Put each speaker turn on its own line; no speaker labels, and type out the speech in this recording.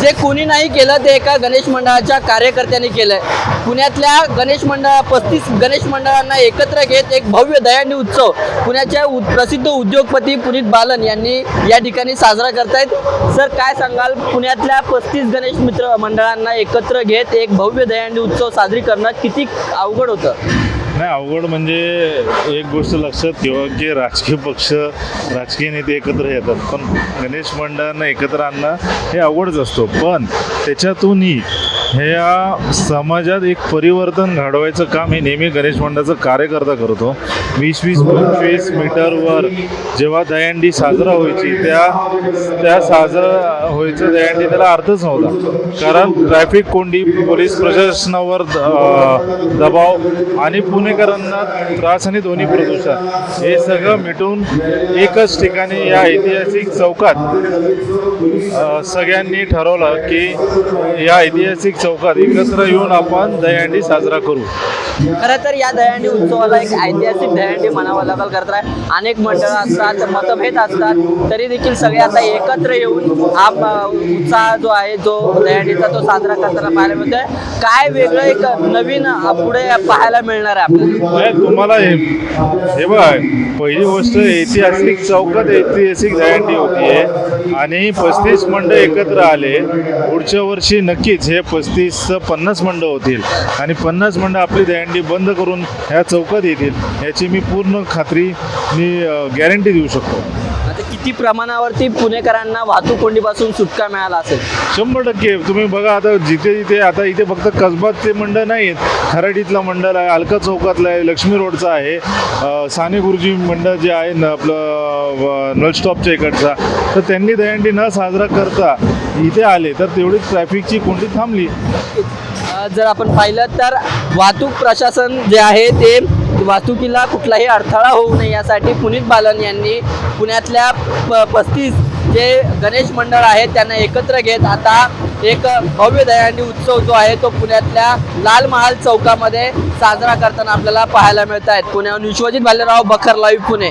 जे कोणी नाही केलं ते एका गणेश मंडळाच्या कार्यकर्त्यांनी आहे पुण्यातल्या गणेश मंडळ पस्तीस गणेश मंडळांना एकत्र घेत एक भव्य दयानी उत्सव पुण्याच्या उ- प्रसिद्ध उद्योगपती पुनीत बालन यांनी या ठिकाणी साजरा करतायत. सर काय सांगाल? पुण्यातल्या पस्तीस गणेश मित्र मंडळांना एकत्र घेत एक भव्य दयानी उत्सव साजरी करणं किती अवघड होतं?
नाही अवघड म्हणजे एक गोष्ट लक्षात ठेवा की राजकीय पक्ष राजकीय नेते एकत्र येतात. पण गणेश मंडळांना एकत्र आणणं हे अवघडच असतो. पण त्याच्यातूनही ह्या समाजात एक परिवर्तन घडवायचं काम हे नेहमी गणेश मंडळाचं कार्यकर्ता करतो. वीस वीस पंचवीस मीटरवर जेव्हा दहीहंडी साजरा व्हायची त्या त्या साजरा व्हायचं दहीहंडी त्याला अर्थच नव्हता. कारण ट्रॅफिक कोंडी पोलीस प्रशासनावर द- दबाव आणि पुणेकरांना त्रास आणि ध्वनी प्रदूषण हे सगळं मिटून एकच ठिकाणी या ऐतिहासिक चौकात सगळ्यांनी ठरवलं की या ऐतिहासिक चौकात एकत्र येऊन आपण दहीहंडी साजरा करू.
खरं तर या दहीहंडी उत्सवाला एक ऐतिहासिक दहीहंडी म्हणावं लागेल करत आहे अनेक मंडळं असतात मतभेद असतात तरी देखील सगळे आता एकत्र येऊन हा उत्साह जो आहे जो दहीहंडीचा तो साजरा करताना पाहायला मिळतोय. काय वेगळं एक नवीन पुढे पाहायला मिळणार आहे आपल्याला?
नाही तुम्हाला हे हे बघा पहिली गोष्ट ऐतिहासिक चौकात ऐतिहासिक दहीहंडी होतीये. आणि पस्तीस मंडळ एकत्र आले. पुढच्या वर्षी नक्कीच हे पस्तीस पन्नास मंडळ होतील. आणि पन्नास मंडळ आपली दहीहंडी बंद करून ह्या चौकात येतील याची मी पूर्ण खात्री मी गॅरंटी देऊ शकतो.
आता किती प्रमाणावरती पुणेकरांना वाहतूक कोंडीपासून सुटका मिळाला असेल?
शंभर टक्के. तुम्ही बघा आता जिथे जिथे आता इथे फक्त कसबातचे मंडळ नाहीत. खराडीतला मंडळ आहे अलका चौकातला आहे लक्ष्मी रोडचा आहे. साने गुरुजी मंडळ जे आहे न आपलं नळ स्टॉपच्या इकडचा. तर त्यांनी दहीहंडी न साजरा करता इथे आले तर तेवढी ट्रॅफिकची कोणती थांबली?
जर आपण पाहिलं तर वाहतूक प्रशासन जे आहे ते वाहतुकीला कुठलाही अडथळा होऊ नये यासाठी पुनीत बालन यांनी पुण्यातल्या प पस्तीस जे गणेश मंडळ आहेत त्यांना एकत्र घेत आता एक भव्य दयानी उत्सव जो आहे तो पुण्यातल्या लाल महाल चौकामध्ये साजरा करताना आपल्याला पाहायला मिळत आहेत पुण्याहून विश्वजित भालेराव बखर लाईव्ह पुणे.